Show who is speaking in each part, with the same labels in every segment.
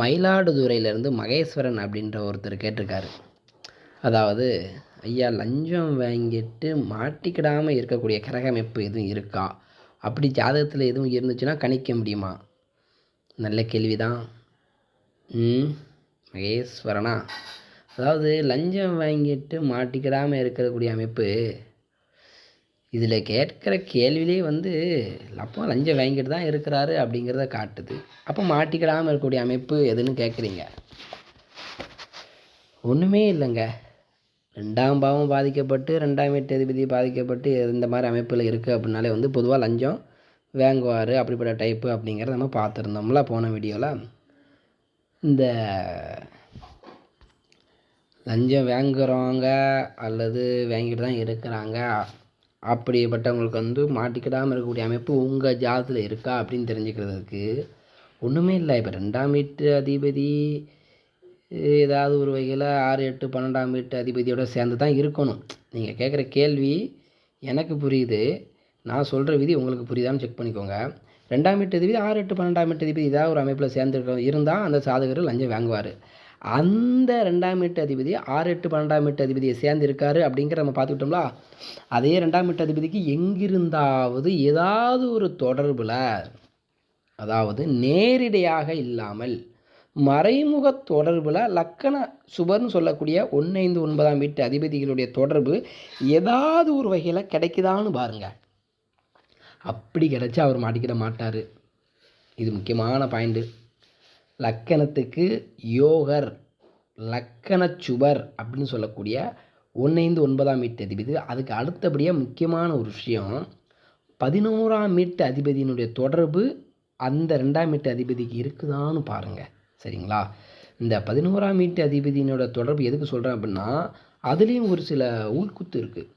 Speaker 1: மயிலாடுதுறையிலேருந்து மகேஸ்வரன் அப்படின்ற ஒருத்தர் கேட்டிருக்காரு. அதாவது ஐயா லஞ்சம் வாங்கிட்டு மாட்டிக்கிடாமல் இருக்கக்கூடிய கிரகமைப்பு எதுவும் இருக்கா? அப்படி ஜாதகத்தில் எதுவும் இருந்துச்சுன்னா கணிக்க முடியுமா? நல்ல கேள்வி தான் ம் மகேஸ்வரனா? அதாவது லஞ்சம் வாங்கிட்டு மாட்டிக்கிடாமல் இருக்கக்கூடிய அமைப்பு இதில் கேட்குற கேள்வியிலே வந்து லப்பம் லஞ்சம் வாங்கிட்டு தான் இருக்கிறாரு அப்படிங்கிறத காட்டுது. அப்போ மாட்டிக்கிடாமல் இருக்கக்கூடிய அமைப்பு எதுன்னு கேட்குறீங்க? ஒன்றுமே இல்லைங்க. ரெண்டாம் பாவம் பாதிக்கப்பட்டு ரெண்டாம் வீட்டு பாதிக்கப்பட்டு இந்த மாதிரி அமைப்பில் இருக்குது அப்படின்னாலே வந்து பொதுவாக லஞ்சம் வாங்குவார் அப்படிப்பட்ட டைப்பு அப்படிங்கிறத நம்ம பார்த்துருந்தோம்ல போன வீடியோவில் இந்த லஞ்சம் வாங்குறவங்க அல்லது வாங்கிட்டு தான் இருக்கிறாங்க அப்படிப்பட்டவங்களுக்கு வந்து மாட்டிக்கிடாமல் இருக்கக்கூடிய அமைப்பு உங்கள் ஜாதத்தில் இருக்கா அப்படின்னு தெரிஞ்சுக்கிறதுக்கு ஒன்றுமே இல்லை. இப்போ ரெண்டாம் வீட்டு அதிபதி ஏதாவது ஒரு வகையில் ஆறு எட்டு பன்னெண்டாம் வீட்டு அதிபதியோடு சேர்ந்து தான் இருக்கணும். நீங்கள் கேட்குற கேள்வி எனக்கு புரியுது. நான் சொல்கிற விதி உங்களுக்கு புரியுதான்னு செக் பண்ணிக்கோங்க. ரெண்டாம் வீட்டு அதிபதி ஆறு எட்டு பன்னெண்டாம் வீட்டு அதிபதி ஏதாவது ஒரு அமைப்பில் சேர்ந்துருக்க இருந்தால் அந்த சாதகர் லஞ்சம் வாங்குவார். அந்த ரெண்டாம் வீட்டு அதிபதி ஆறு எட்டு பன்னெண்டாம் வீட்டு அதிபதியை சேர்ந்திருக்காரு அப்படிங்கிற நம்ம பார்த்துக்கிட்டோம்ல? அதே ரெண்டாம் வீட்டு அதிபதிக்கு எங்கிருந்தாவது ஏதாவது ஒரு தொடர்பில் அதாவது நேரிடையாக இல்லாமல் மறைமுக தொடர்பில் லக்கண சுபர்னு சொல்லக்கூடிய ஒன்று ஐந்து ஒன்பதாம் வீட்டு அதிபதிகளுடைய தொடர்பு ஏதாவது ஒரு வகையில் கிடைக்குதான்னு பாருங்கள் அப்படி கிடைச்சா அவர் மாட்டிக்கிட மாட்டார். இது முக்கியமான பாயிண்ட்டு லக்கணத்துக்கு யோகர் லக்கண அப்படின்னு சொல்லக்கூடிய ஒன்றைந்து ஒன்பதாம் மீட்டு அதிபதி. அதுக்கு அடுத்தபடியாக முக்கியமான ஒரு விஷயம் பதினோராம் மீட்டு அதிபதியினுடைய தொடர்பு அந்த ரெண்டாம் மீட்டு அதிபதிக்கு இருக்குதான்னு பாருங்கள் சரிங்களா? இந்த பதினோராம் வீட்டு அதிபதியினோட தொடர்பு எதுக்கு சொல்கிறேன் அப்படின்னா அதுலேயும் ஒரு சில உள்குத்து இருக்குது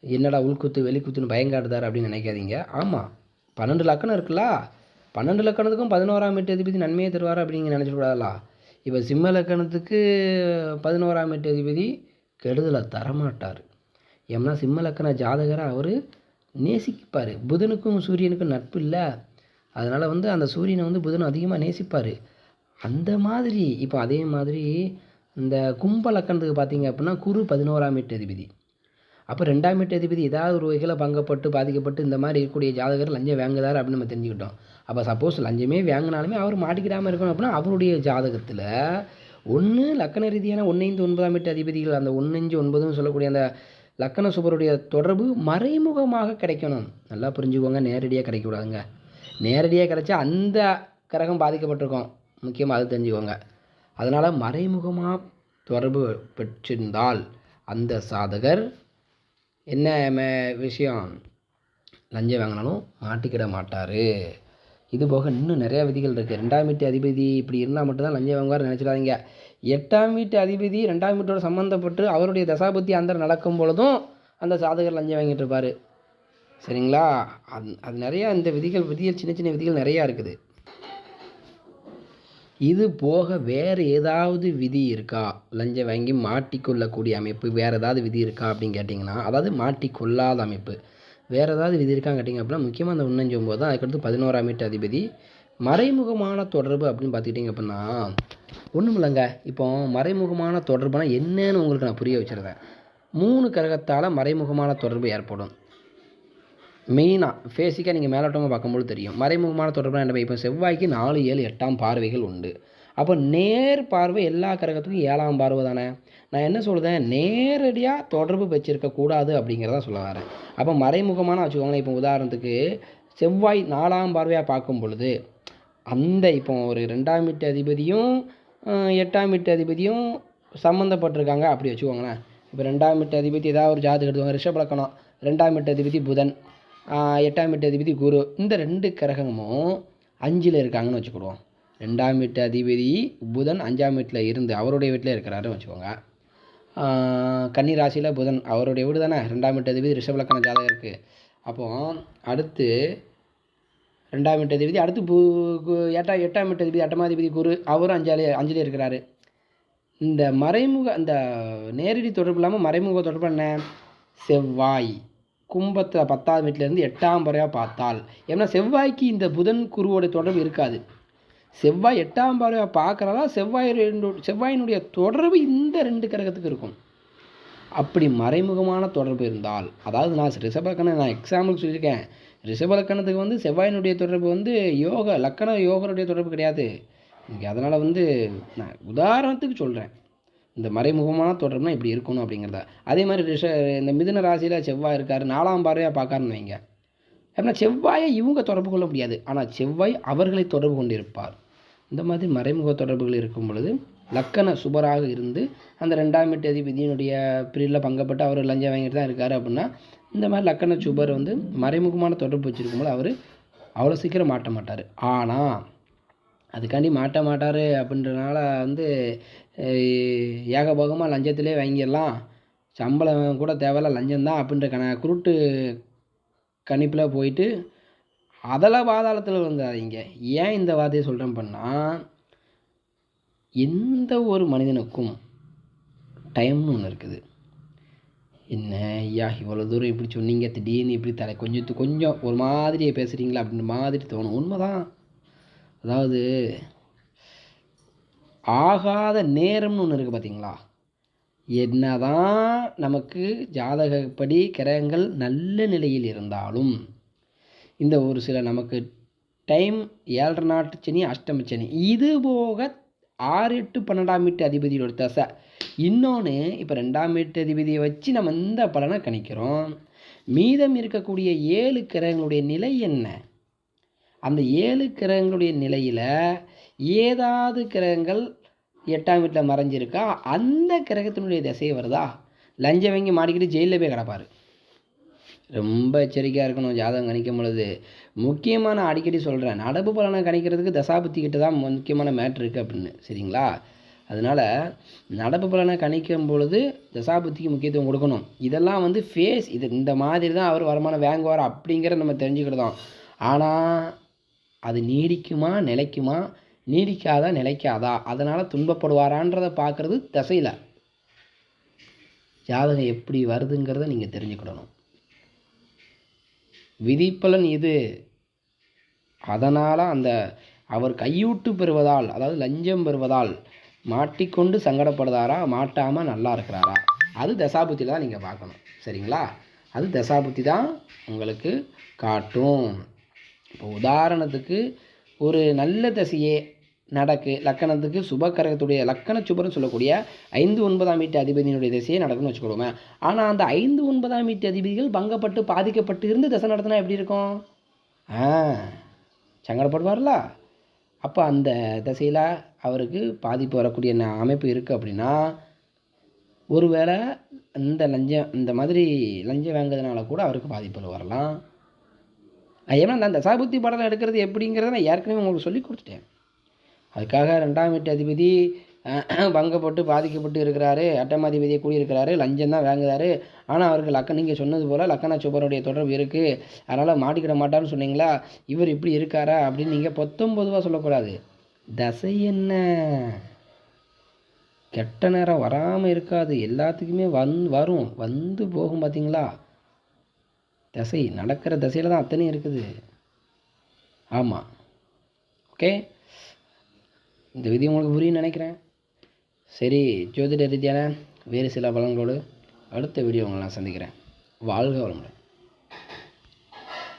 Speaker 1: என்னடா உள்குத்து வெளிக்குத்துன்னு பயங்காடுதார் அப்படின்னு நினைக்காதீங்க. ஆமாம் பன்னெண்டு லக்கணம் இருக்குல்ல? பன்னெண்டு லக்கணத்துக்கும் பதினோராம் வீட்டு அதிபதி நன்மையை தருவார் அப்படிங்க நினச்சிக்கூடாதா இப்போ சிம்ம லக்கணத்துக்கு பதினோராம் வீட்டு அதிபதி கெடுதலை தரமாட்டார். ஏம்னா சிம்ம லக்கண ஜாதகரை அவர் நேசிப்பார். புதனுக்கும் சூரியனுக்கும் நட்பு இல்லை. அதனால் வந்து அந்த சூரியனை வந்து புதன் அதிகமாக நேசிப்பார். அந்த மாதிரி இப்போ அதே மாதிரி இந்த கும்ப லக்கணத்துக்கு பார்த்தீங்க அப்படின்னா குரு பதினோராம் எட்டு அதிபதி. அப்போ ரெண்டாம் எட்டு அதிபதி ஏதாவது ஒரு வகையில் பங்கப்பட்டு பாதிக்கப்பட்டு இந்த மாதிரி இருக்கக்கூடிய ஜாதகர் லஞ்சம் வாங்குதார் அப்படின்னு நம்ம தெரிஞ்சுக்கிட்டோம். அப்போ சப்போஸ் லஞ்சமே வாங்கினாலுமே அவர் மாட்டிக்கிடாமல் இருக்கணும் அப்படின்னா அவருடைய ஜாதகத்தில் ஒன்று லக்கண ரீதியான ஒன்றைந்து ஒன்பதாம் எட்டு அதிபதிகள் அந்த ஒன்றஞ்சு ஒன்பதுன்னு சொல்லக்கூடிய அந்த லக்கண சுபருடைய தொடர்பு மறைமுகமாக கிடைக்கணும். நல்லா புரிஞ்சுக்கோங்க நேரடியாக கிடைக்கக்கூடாதுங்க. நேரடியாக கிடைச்சா அந்த கிரகம் பாதிக்கப்பட்டிருக்கோம். முக்கியமாக அது தெரிஞ்சுக்கோங்க. அதனால் மறைமுகமாக தொடர்பு பெற்றிருந்தால் அந்த சாதகர் என்ன விஷயம்? லஞ்சம் வாங்கினாலும் மாட்டிக்கிட மாட்டார். இது போக இன்னும் நிறையா விதிகள் இருக்குது ரெண்டாம் வீட்டு அதிபதி இப்படி இருந்தால் மட்டும்தான் லஞ்சம் வாங்குவார் நினச்சிடாதீங்க. எட்டாம் வீட்டு அதிபதி ரெண்டாம் வீட்டோட சம்மந்தப்பட்டு அவருடைய தசாபத்தி அந்த நடக்கும் பொழுதும் அந்த சாதகர் லஞ்சம் வாங்கிட்டு இருப்பார். சரிங்களா? அது அது நிறையா இந்த விதிகள் விதிகள் சின்ன சின்ன விதிகள் நிறையா இருக்குது. இது போக வேறு ஏதாவது விதி இருக்கா? லஞ்சம் வாங்கி மாட்டிக்கொள்ளக்கூடிய அமைப்பு வேறு ஏதாவது விதி இருக்கா அப்படின்னு கேட்டிங்கன்னா அதாவது மாட்டிக்கொள்ளாத அமைப்பு. வேறு ஏதாவது விதி இருக்கான்னு கேட்டிங்க அப்படின்னா முக்கியமாக அந்த ஒன்றஞ்சு ஒம்பது தான் அதுக்கடுத்து பதினோராம் மீட்டு அதிபதி. மறைமுகமான தொடர்பு அப்படின்னு பார்த்துக்கிட்டிங்க அப்படின்னா ஒன்றும் இல்லைங்க. இப்போ மறைமுகமான தொடர்புனா என்னன்னு உங்களுக்கு நான் புரிய வச்சுருந்தேன். மூணு கிரகத்தால் மறைமுகமான தொடர்பு ஏற்படும். மெயினாக ஃபேஸிக்காக நீங்கள் மேலோட்டமாக பார்க்கும்போது தெரியும். மறைமுகமான தொடர்புனா என்ன? இப்போ செவ்வாய்க்கு நாலு ஏழு எட்டாம் பார்வைகள் உண்டு. அப்போ நேர் பார்வை எல்லா கிரகத்துக்கும் ஏழாம் பார்வை தானே? நான் என்ன சொல்கிறேன் நேரடியாக தொடர்பு வச்சிருக்கக்கூடாது அப்படிங்கிறத சொல்ல வரேன். அப்போ மறைமுகமான வச்சுக்கோங்களேன் இப்போ உதாரணத்துக்கு செவ்வாய் நாலாம் பார்வையாக பார்க்கும் பொழுது அந்த இப்போ ஒரு ரெண்டாம் வீட்டு அதிபதியும் எட்டாம் வீட்டு அதிபதியும் சம்மந்தப்பட்டிருக்காங்க அப்படி வச்சுக்கோங்களேன். இப்போ ரெண்டாம் வீட்டு அதிபதி ஏதாவது ஒரு ஜாதகம் எடுத்துவாங்க ரிஷபலக்கணம் ரெண்டாம் வீட்டு அதிபதி புதன் எட்டாம் வீட்டு அதிபதி குரு இந்த ரெண்டு கிரகமும் அஞ்சில் இருக்காங்கன்னு வச்சுக்கிடுவோம். ரெண்டாம் வீட்டு அதிபதி புதன் அஞ்சாம் வீட்டில் இருந்து அவருடைய வீட்டில் இருக்கிறாருன்னு வச்சுக்கோங்க. கன்னி ராசியில் புதன் அவருடைய வீடு தானே? ரெண்டாம் வீட்டு அதிபதி ரிஷபலக்கண ஜாதகம் இருக்குது அப்போது அடுத்து ரெண்டாம் வீட்டு அதிபதி அடுத்து பு எட்டாம் எட்டாம் வீட்டு அதிபதி எட்டமாதிபதி குரு அவரும் அஞ்சாலே அஞ்சிலே இருக்கிறாரு. இந்த மறைமுக இந்த நேரடி தொடர்பு இல்லாமல் மறைமுக தொடர்பு என்ன? செவ்வாய். கும்பத்தில் பத்தாவது வீட்டிலேருந்து எட்டாம் முறையாக பார்த்தால். ஏன்னா செவ்வாய்க்கு இந்த புதன் குருவோட தொடர்பு இருக்காது. செவ்வாய் எட்டாம் பார்வையாக பார்க்குறதா செவ்வாய் ரெண்டு செவ்வாயினுடைய தொடர்பு இந்த ரெண்டு கிரகத்துக்கு இருக்கும். அப்படி மறைமுகமான தொடர்பு இருந்தால் அதாவது நான் ரிஷபலக்கணம் நான் எக்ஸாம்பிள் சொல்லியிருக்கேன். ரிஷபலக்கணத்துக்கு வந்து செவ்வாயினுடைய தொடர்பு வந்து யோக லக்கண யோகனுடைய தொடர்பு கிடையாது. இங்கே அதனால் வந்து நான் உதாரணத்துக்கு சொல்கிறேன் இந்த மறைமுகமான தொடர்புனா இப்படி இருக்கணும் அப்படிங்கிறத. அதே மாதிரி ரிஷ இந்த மிதுன ராசியில் செவ்வாய் இருக்கார் நாலாம் பார்வையாக பார்க்காருன்னு வைங்க. அப்படின்னா செவ்வாயை இவங்க தொடர்பு கொள்ள முடியாது. ஆனால் செவ்வாய் அவர்களை தொடர்பு கொண்டிருப்பார். இந்த மாதிரி மறைமுக தொடர்புகள் இருக்கும் பொழுது லக்கண சுபராக இருந்து அந்த ரெண்டாம் எட்டு அதிபதியினுடைய பிரிவில் பங்கப்பட்டு அவர் லஞ்சம் வாங்கிட்டு தான் இருக்கார் அப்படின்னா இந்த மாதிரி லக்கண சுபர் வந்து மறைமுகமான தொடர்பு வச்சுருக்கும்போது அவர் அவ்வளோ சீக்கிரம் மாட்ட மாட்டார். ஆனால் அதுக்காண்டி மாட்ட மாட்டார் அப்படின்றனால வந்து ஏகபோகமாக லஞ்சத்திலே வாங்கிடலாம். சம்பளம் கூட தேவையில்ல லஞ்சம்தான் அப்படின்ற கண குருட்டு கணிப்பில் போயிட்டு அதெல்லாம் பாதாளத்தில் வந்துடாதீங்க ஏன் இந்த வார்த்தையை சொல்கிறேன் பண்ணால் எந்த ஒரு மனிதனுக்கும் டைம்னு ஒன்று இருக்குது. என்ன ஐயா இவ்வளோ தூரம் இப்படி சொன்னீங்க திடீர்னு இப்படி தலை கொஞ்சம் கொஞ்சம் ஒரு மாதிரியே பேசுகிறீங்களா அப்படின்ற மாதிரி தோணும். உண்மைதான். அதாவது ஆகாத நேரம்னு ஒன்று இருக்குது பார்த்தீங்களா என்னதான் நமக்கு ஜாதகப்படி கிரகங்கள் நல்ல நிலையில் இருந்தாலும் இந்த ஒரு சில நமக்கு டைம் ஏழரை நாட்டு சனி அஷ்டம சனி இது போக ஆறு எட்டு பன்னெண்டாம் வீட்டு அதிபதியோட தசை. இன்னொன்று இப்போ ரெண்டாம் வீட்டு அதிபதியை வச்சு நம்ம இந்த பலனை கணிக்கிறோம். மீதம் இருக்கக்கூடிய ஏழு கிரகங்களுடைய நிலை என்ன? அந்த ஏழு கிரகங்களுடைய நிலையில் ஏதாவது கிரகங்கள் எட்டாம் வீட்டில் மறைஞ்சிருக்கா? அந்த கிரகத்தினுடைய திசையை வருதா? லஞ்சம் வாங்கி மாடிக்கிட்டு ஜெயிலில் போய் கிடப்பார். ரொம்ப எச்சரிக்கையாக இருக்கணும் ஜாதகம் கணிக்கும் பொழுது. முக்கியமாக நான் அடிக்கடி சொல்கிறேன் நடப்பு பலனை கணிக்கிறதுக்கு தசாபுத்தி கிட்ட தான் முக்கியமான மேட்ரு இருக்குது அப்படின்னு சரிங்களா? அதனால் நடப்பு பலனை கணிக்கும் பொழுது தசாபுத்திக்கு முக்கியத்துவம் கொடுக்கணும். இதெல்லாம் வந்து ஃபேஸ் இது இந்த மாதிரி தான் அவர் வருமானம் வாங்குவார் அப்படிங்கிறத நம்ம தெரிஞ்சுக்கிட்டோம் ஆனால் அது நீடிக்குமா நிலைக்குமா? நீடிக்காதா நிலைக்காதா? அதனால் துன்பப்படுவாரான்றதை பார்க்குறது தசையில். ஜாதகம் எப்படி வருதுங்கிறத நீங்கள் தெரிஞ்சுக்கிடணும். விதிப்பலன் இது. அதனால் அந்த அவர் கையூட்டு பெறுவதால் அதாவது லஞ்சம் பெறுவதால் மாட்டிக்கொண்டு சங்கடப்படுதாரா மாட்டாமல் நல்லா இருக்கிறாரா? அது தசாபுத்தியில் தான் நீங்கள் பார்க்கணும். சரிங்களா? அது தசாபுத்தி தான் உங்களுக்கு காட்டும். இப்போ உதாரணத்துக்கு ஒரு நல்ல தசையே நடக்கு. லக்கணத்துக்கு சுபக்கரகத்துடைய லக்கண சுபர்னு சொல்லக்கூடிய ஐந்து ஒன்பதாம் வீட்டு அதிபதியினுடைய திசையை நடக்கும்னு வச்சுக்கோங்க. ஆனால் அந்த ஐந்து ஒன்பதாம் வீட்டு அதிபதிகள் பங்கப்பட்டு பாதிக்கப்பட்டு இருந்து தசை நடத்தினா எப்படி இருக்கும்? ஆ சங்கடப்படுவார்ல அப்போ அந்த திசையில் அவருக்கு பாதிப்பு வரக்கூடிய அமைப்பு இருக்குது அப்படின்னா ஒருவேளை இந்த லஞ்சம் இந்த மாதிரி லஞ்சம் வாங்குறதுனால கூட அவருக்கு பாதிப்புகள் வரலாம். ஏன்னா நான் அந்த தசாபுத்தி படம் எடுக்கிறது எப்படிங்கிறத நான் ஏற்கனவே உங்களுக்கு சொல்லி கொடுத்துட்டேன். அதுக்காக ரெண்டாம் வீட்டு அதிபதி பங்கப்பட்டு பாதிக்கப்பட்டு இருக்கிறாரு. அட்டமாதிபதியை கூடியிருக்கிறாரு. லஞ்சம் தான் வாங்குறாரு. ஆனால் அவருக்கு லக்கன் நீங்கள் சொன்னது போல் லக்கண சுபருடைய தொடர்பு இருக்குது அதனால் மாட்டிக்கிட மாட்டார்னு சொன்னீங்களா? இவர் இப்படி இருக்காரா? அப்படின்னு நீங்கள் பொத்தம் பொதுவாக சொல்லக்கூடாது. தசை என்ன? கெட்ட நேரம் வராமல் இருக்காது. எல்லாத்துக்குமே வந் வரும். வந்து போகும் பார்த்தீங்களா தசை நடக்கிற தசையில் தான் அத்தனையும் இருக்குது. ஆமாம் ஓகே? இந்த விதி உங்களுக்கு புரியும்னு நினைக்கிறேன். சரி ஜோதிட ரீதியான வேறு சில பலன்களோடு அடுத்த வீடியோ உங்களை நான் சந்திக்கிறேன். வாழ்க வளமுடன்.